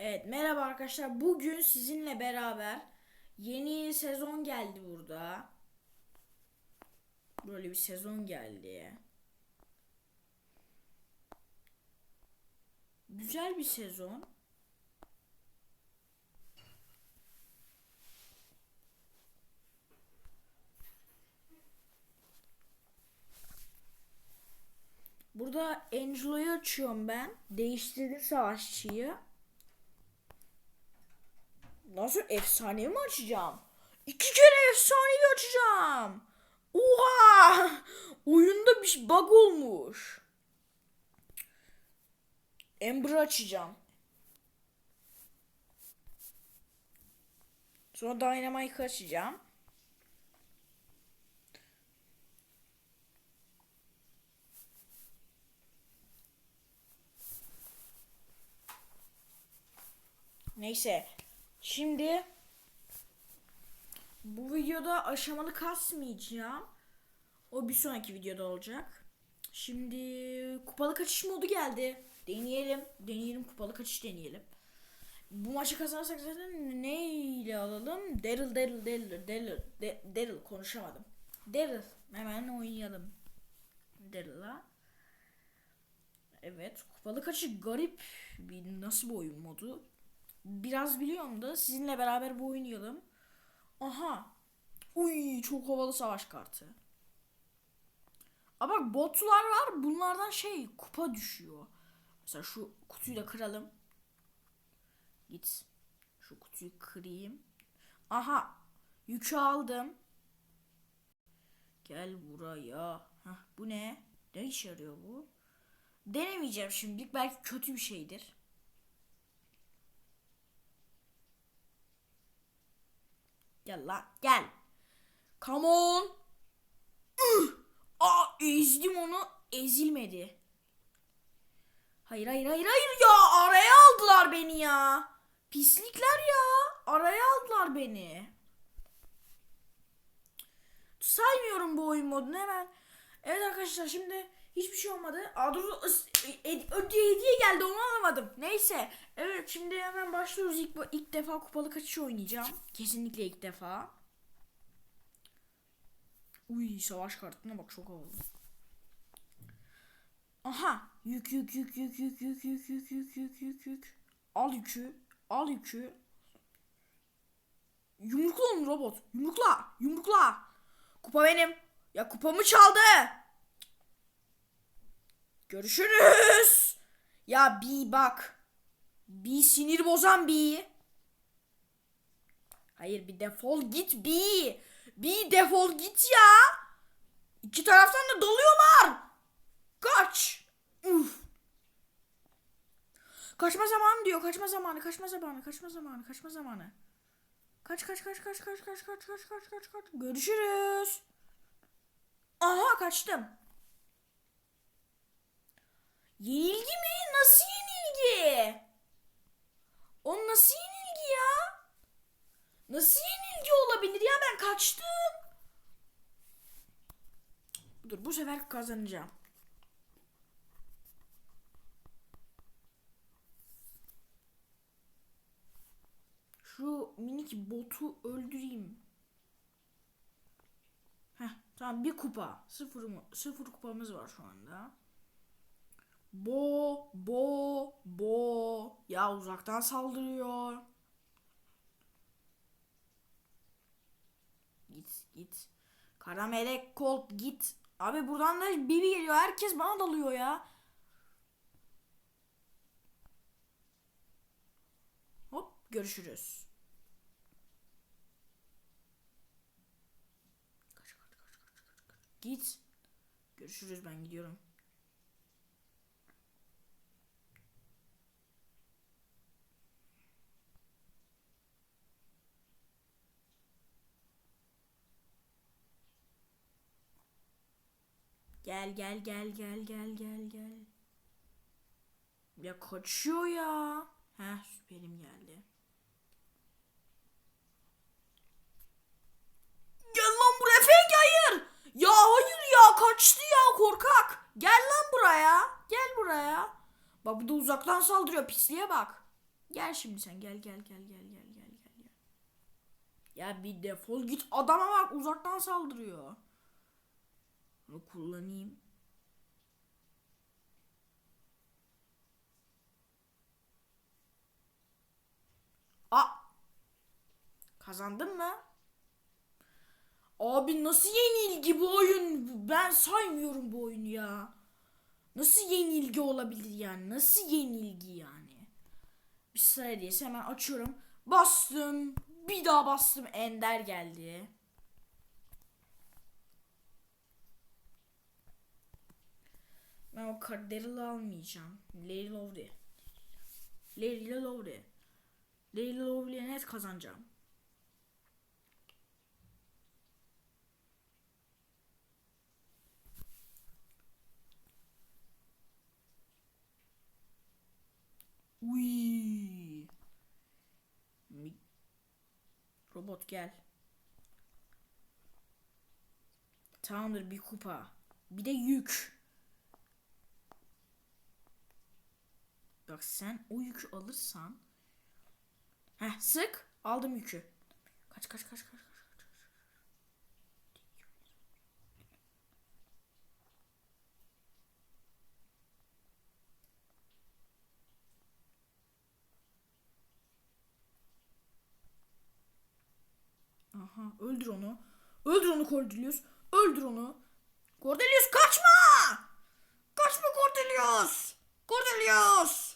Evet merhaba arkadaşlar. Bugün sizinle beraber yeni sezon geldi burada. Böyle bir sezon geldi. Güzel bir sezon. Burada Angelo'yu açıyorum ben. Değiştirdim savaşçıyı. Nasıl efsanevi mi açacağım? İki kere efsanevi açacağım. Oha! Oyunda bir bug olmuş. Ember açacağım. Sonra Dynamite açacağım. Neyse. Şimdi bu videoda aşamalı kasmayacağım. O bir sonraki videoda olacak. Şimdi kupalı kaçış modu geldi. Deneyelim. Deneyelim kupalı kaçış deneyelim. Bu maçı kazanırsak zaten ne ile alalım? Daryl Daryl Daryl Daryl Daryl konuşamadım. Daryl hemen oynayalım. Daryl'la. Evet kupalı kaçış garip bir nasıl bir oyun modu biraz biliyorum da sizinle beraber bu oynayalım. Aha. Uy çok havalı savaş kartı. Ama bak botlar var. Bunlardan şey kupa düşüyor. Mesela şu kutuyu da kıralım. Git. Şu kutuyu kırayım. Aha. Yükü aldım. Gel buraya. Hah, bu ne? Ne işe yarıyor bu? Denemeyeceğim şimdilik. Belki kötü bir şeydir. Gel la gel. Come on. Aa ezdim onu. Ezilmedi. Hayır hayır hayır hayır ya. Araya aldılar beni ya. Pislikler ya. Araya aldılar beni. Saymıyorum bu oyun modunu hemen. Evet arkadaşlar şimdi hiçbir şey olmadı. Aa dur e- e- ödeye hediye geldi onu alamadım. Neyse. Evet şimdi hemen başlıyoruz. İlk, ilk defa kupalı kaçış oynayacağım. Kesinlikle ilk defa. Uy savaş kartına bak çok havalı. Aha yük yük yük yük yük yük yük yük yük yük yük yük. Al yükü. Al yükü. Yumrukla onu robot. Yumrukla. Yumrukla. Kupa benim. Ya kupamı çaldı. Görüşürüz. Ya bir bak. Bir sinir bozan bir. Hayır bir defol git bir. Bir defol git ya. İki taraftan da doluyorlar. Kaç. Uf. Kaçma zamanı diyor. Kaçma zamanı, kaçma zamanı, kaçma zamanı, kaçma zamanı. Kaç kaç kaç kaç kaç kaç kaç kaç kaç kaç kaç. Görüşürüz. Aha kaçtım. Yenilgi mi? Nasıl yenilgi? O nasıl yenilgi ya? Nasıl yenilgi olabilir ya ben kaçtım. Dur bu sefer kazanacağım. Şu minik botu öldüreyim. Heh, tamam bir kupa. Sıfır, mı? Sıfır kupamız var şu anda. Bo, bo, bo. Ya uzaktan saldırıyor. Git, git. Karamelek Colt git. Abi buradan da Bibi geliyor. Herkes bana dalıyor ya. Hop görüşürüz. Git. Görüşürüz ben gidiyorum. Gel gel gel gel gel gel gel. Ya kaçıyor ya. Heh süperim geldi. Gel lan buraya Feng hayır. Ya hayır ya kaçtı ya korkak. Gel lan buraya. Gel buraya. Bak bu da uzaktan saldırıyor pisliğe bak. Gel şimdi sen gel gel gel gel gel gel gel. Ya bir defol git adama bak uzaktan saldırıyor. Bunu kullanayım. A Kazandın mı? Abi nasıl yenilgi bu oyun? Ben saymıyorum bu oyunu ya. Nasıl yenilgi olabilir yani? Nasıl yenilgi yani? Bir sıra hediyesi hemen açıyorum. Bastım. Bir daha bastım. Ender geldi. Ben o Daryl'ı almayacağım. Larry Lovely. Larry ile Lovely. Larry Lovely'ye net kazanacağım. Uy. Robot gel. Tamamdır bir kupa. Bir de yük. Bak sen o yükü alırsan. Heh sık. Aldım yükü. Kaç kaç kaç kaç kaç. Aha öldür onu. Öldür onu Cordelius. Öldür onu. Cordelius kaçma! Kaçma Cordelius! Cordelius!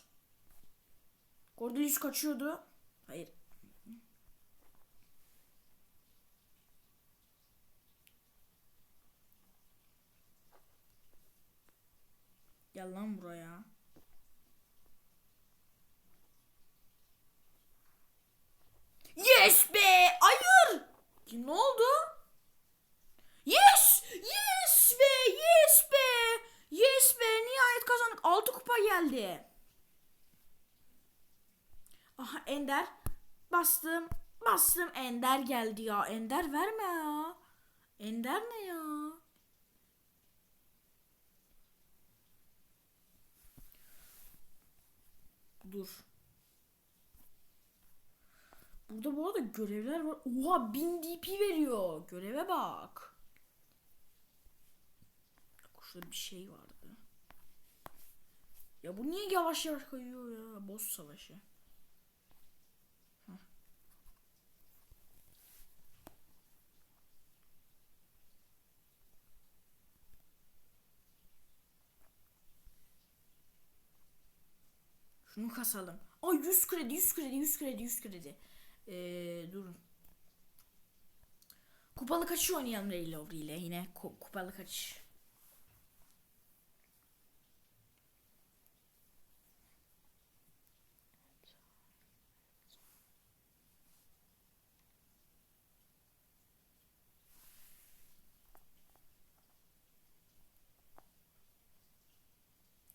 Cordelius kaçıyordu. Hayır. Gel lan buraya. Yes be! Hayır! Ne oldu? Yes! Yes be! Yes be! Yes be! Nihayet kazandık. 6 kupa geldi. Aha Ender. Bastım. Bastım. Ender geldi ya. Ender verme ya. Ender ne ya? Dur. Burada bu arada görevler var. Oha 1000 DP veriyor. Göreve bak. Şurada bir şey vardı. Ya bu niye yavaş yavaş kayıyor ya? Boss savaşı. Şunu kasalım. Ay 100 kredi 100 kredi 100 kredi 100 kredi. Ee, durun. Kupalı kaçış oynayalım Ray Lowry ile yine Ku- kupalı kaçış.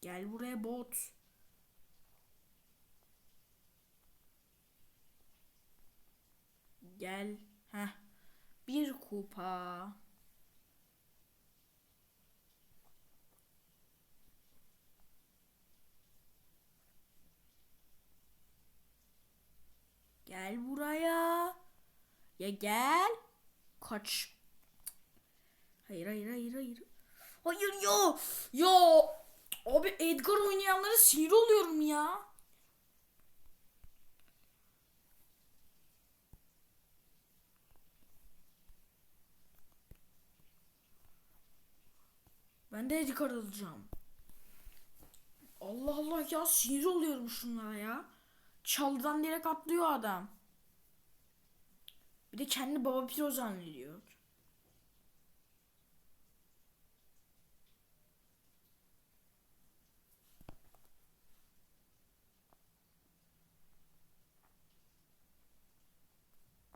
Gel buraya bot. Gel. Heh. Bir kupa. Gel buraya. Ya gel. Kaç. Hayır hayır hayır hayır. Hayır ya. Ya. Abi Edgar oynayanlara sinir oluyorum ya. Ben de Edgar alacağım. Allah Allah ya sinir oluyorum şunlara ya. Çaldan direkt atlıyor adam. Bir de kendi baba piro zannediyor.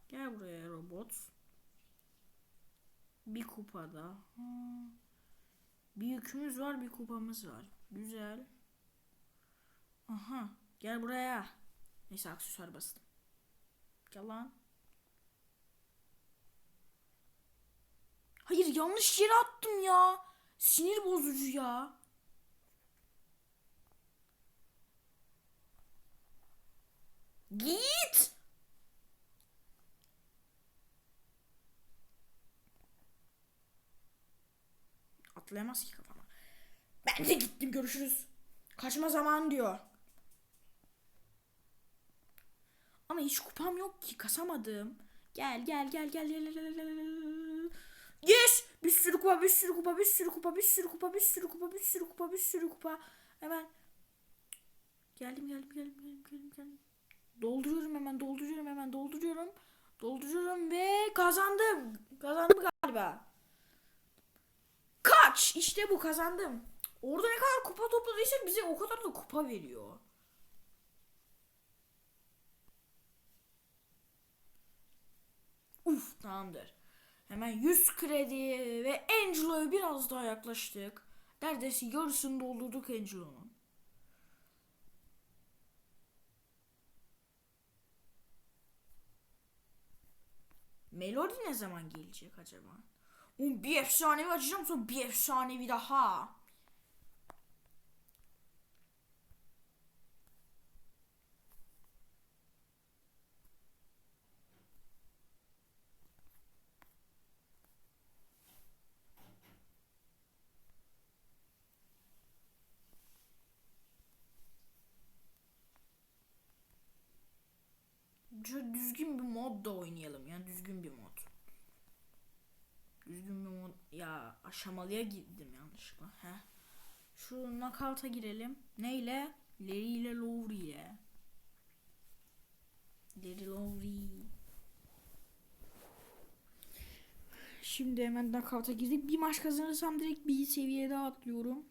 Gel buraya robot. Bir kupada. Hmm. Bir yükümüz var, bir kupamız var. Güzel. Aha. Gel buraya. Neyse aksesuar bastım. Gel lan. Hayır yanlış yere attım ya. Sinir bozucu ya. Atlayamaz ki kafama. Ben de gittim görüşürüz. Kaçma zaman diyor. Ama hiç kupam yok ki kasamadım. Gel gel gel gel gel gel gel. Yes! Bir sürü kupa, bir sürü kupa, bir sürü kupa, bir sürü kupa, bir sürü kupa, bir sürü kupa, bir sürü kupa. Hemen geldim geldim geldim geldim geldim. geldim. Dolduruyorum hemen, dolduruyorum hemen, dolduruyorum. Dolduruyorum ve kazandım. Kazandım galiba. Kaç! İşte bu kazandım. Orada ne kadar kupa topladıysak bize o kadar da kupa veriyor. Uf tamamdır. Hemen 100 kredi ve Angelo'ya biraz daha yaklaştık. Neredeyse yarısını doldurduk Angelo'nun. Melody ne zaman gelecek acaba? Oğlum bir efsanevi açacağım sonra bir efsanevi daha. Düzgün bir mod da oynayalım yani düzgün bir mod. Düzgün bir mod ya aşamalıya girdim yanlışlıkla. Heh. Şu knockout'a girelim. Neyle? Larry ile Lowry ile. Larry Lowry. Şimdi hemen knockout'a girdik. Bir maç kazanırsam direkt bir seviye daha atlıyorum.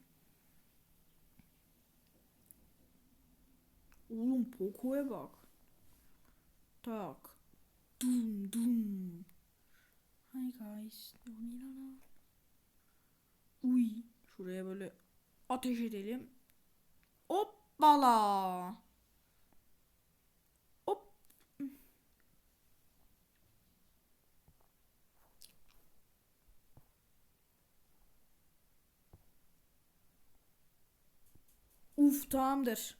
Oğlum Poco'ya bak. Tak. Dum dum. Hi guys. Uy. Şuraya böyle ateş edelim. Hoppala. Hop. Uf tamamdır.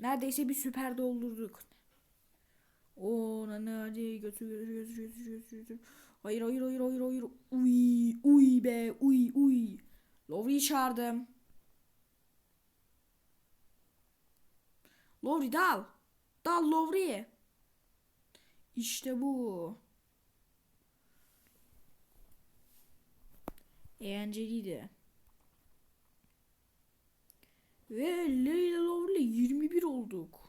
Neredeyse bir süper doldurduk. Nane hadi götür götür götür götür götür götür. Hayır hayır hayır hayır hayır. Uy uy be uy uy. Lowry'i çağırdım. Lowry dal. Dal Lowry. İşte bu. Eğlenceliydi. Ve Leyla Lowry 21 olduk.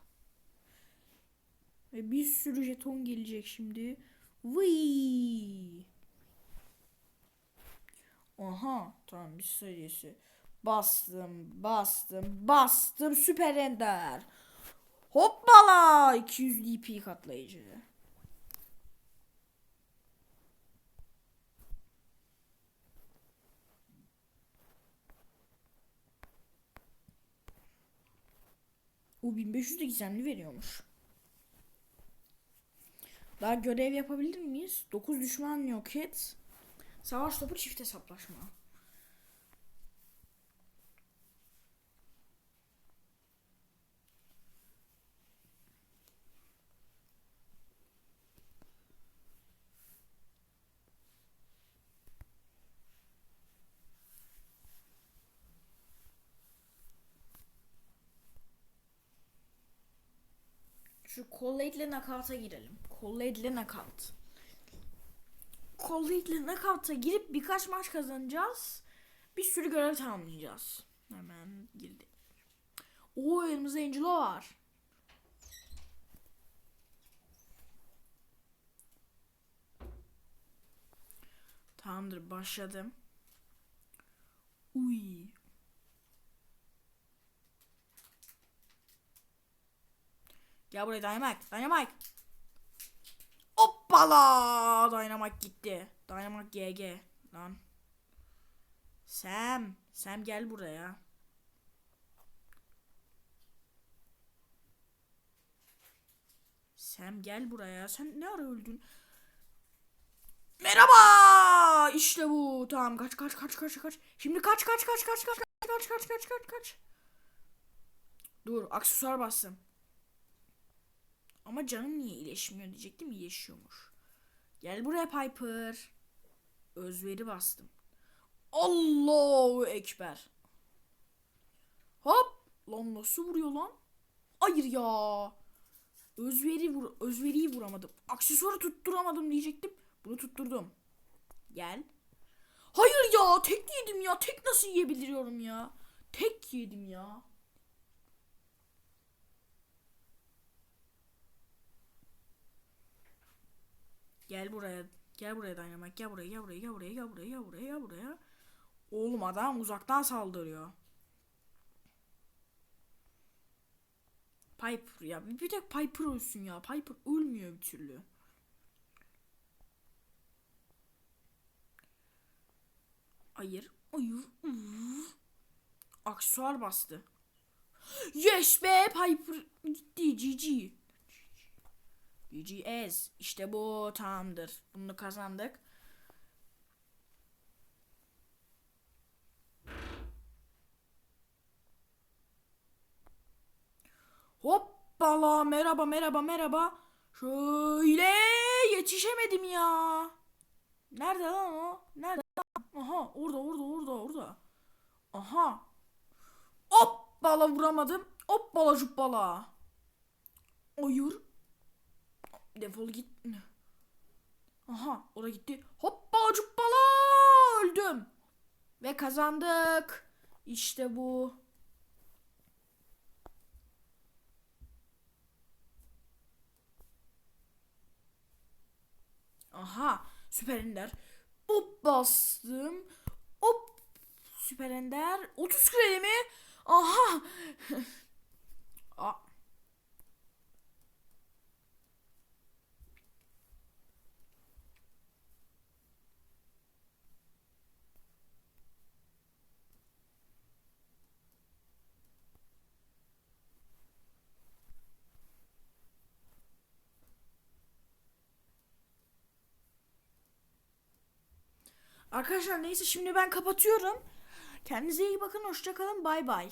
Ve bir sürü jeton gelecek şimdi. Vıy. Aha tamam bir serisi. Bastım bastım bastım süper ender. Hoppala 200 DP katlayıcı. O 1500 de veriyormuş. Daha görev yapabilir miyiz? 9 düşman yok et. Savaş topu çift hesaplaşma. Şu Collate ile Knockout'a girelim. Collate ile Knockout. Collate ile Knockout'a girip birkaç maç kazanacağız. Bir sürü görev tamamlayacağız. Hemen girdik. Oo elimizde Angelo var. Tamamdır başladım. Uy. Gel buraya Dynamite. Dynamite. Hoppala. Dynamite gitti. Dynamite GG. Lan. Sam. Sam gel buraya. Sam gel buraya. Sen ne ara öldün? Merhaba. İşte bu. Tamam kaç kaç kaç kaç kaç. Şimdi kaç kaç kaç kaç kaç kaç kaç kaç kaç kaç. Dur aksesuar bastım. Ama canım niye iyileşmiyor diyecektim iyileşiyormuş. Gel buraya Piper. Özveri bastım. Allahu Ekber. Hop. Lan nasıl vuruyor lan? Hayır ya. Özveri vur özveriyi vuramadım. Aksesuarı tutturamadım diyecektim. Bunu tutturdum. Gel. Hayır ya tek yedim ya. Tek nasıl yiyebiliyorum ya? Tek yedim ya. Gel buraya. Gel buraya Dynamite. Gel buraya, gel buraya, gel buraya, gel buraya, gel buraya, gel buraya. Oğlum adam uzaktan saldırıyor. Piper ya. Bir tek Piper ölsün ya. Piper ölmüyor bir türlü. Hayır. Hayır. Uf. Aksesuar bastı. Yes be Piper gitti GG. Ez. İşte bu tamamdır. Bunu kazandık. Hoppala merhaba merhaba merhaba. Şöyle yetişemedim ya. Nerede lan o? Nerede lan? Aha orada orada orada orada. Aha. Hoppala vuramadım. Hoppala cuppala. Hayır. Defol git. Aha oraya gitti. Hoppala cuppala öldüm. Ve kazandık. İşte bu. Aha süper ender. Hop bastım. Hop süper ender. 30 kredi mi? Aha. Arkadaşlar neyse şimdi ben kapatıyorum. Kendinize iyi bakın. Hoşçakalın. Bay bay.